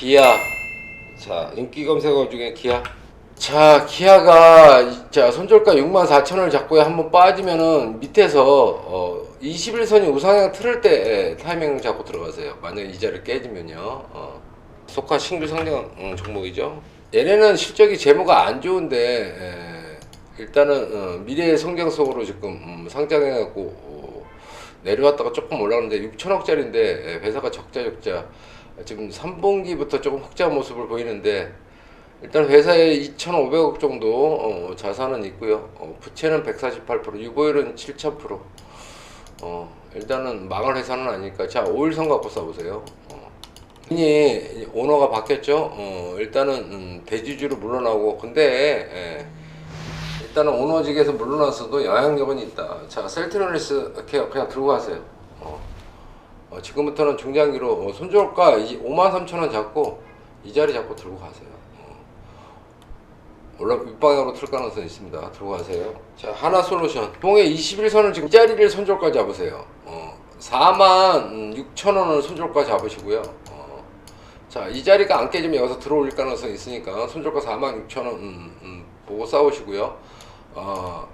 기아. 자, 인기 검색어 중에 기아. 자, 기아가 이- 자, 손절가 6만 4천원을 잡고 한번 빠지면은 밑에서 어, 21선이 우상향 틀을 때 예, 타이밍 잡고 들어가세요. 만약 이 자리 깨지면요. 어. 속하 신규 상장 음, 종목이죠. 얘네는 실적이 재무가 안 좋은데 예, 일단은 어, 미래의 성장성으로 지금 음, 상장해갖고 어, 내려왔다가 조금 올라가는데 6천억짜리인데 예, 회사가 적자 적자 지금 3분기부터 조금 흑자 모습을 보이는데 일단 회사에 2,500억 정도 어, 자산은 있고요. 어, 부채는 148%, 유보율은 7,000%. 어, 일단은 망할 회사는 아니니까 자 5일선 갖고 써보세요. 어. 이니 오너가 바뀌었죠. 어, 일단은 음, 대주주로 물러나고 근데 예, 일단은 오너직에서 물러났어도 영향력은 있다. 자 셀트널리스 그냥, 그냥 들고 가세요. 어. 어, 지금부터는 중장기로 어, 손절가 5만 3천 원 잡고 이 자리 잡고 들고 가세요. 어. 올라 윗방향으로 틀 가능성이 있습니다. 들고 가세요. 자 하나 솔루션 동해 21선을 지금 이 자리를 손절가 잡으세요. 어, 4만 6천 원을 손절가 잡으시고요. 어, 자이 자리가 안 깨지면 여기서 들어올 가능성이 있으니까 손절가 4만 6천 원 음, 음, 보고 싸우시고요. 어,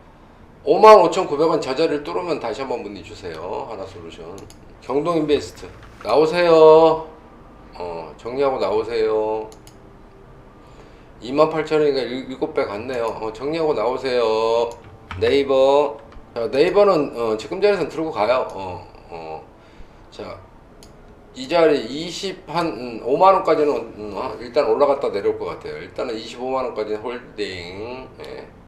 55,900원 저 자리를 뚫으면 다시 한번 문의 주세요. 하나 솔루션. 경동 인베스트. 나오세요. 어, 정리하고 나오세요. 28,000원이니까 7배 갔네요. 어, 정리하고 나오세요. 네이버. 자, 네이버는 어, 지금 자리에서 들고 가요. 어, 어. 자, 이 자리 20 한 음, 5만 원까지는 음, 어, 일단 올라갔다 내려올 것 같아요. 일단은 25만 원까지는 홀딩. 예.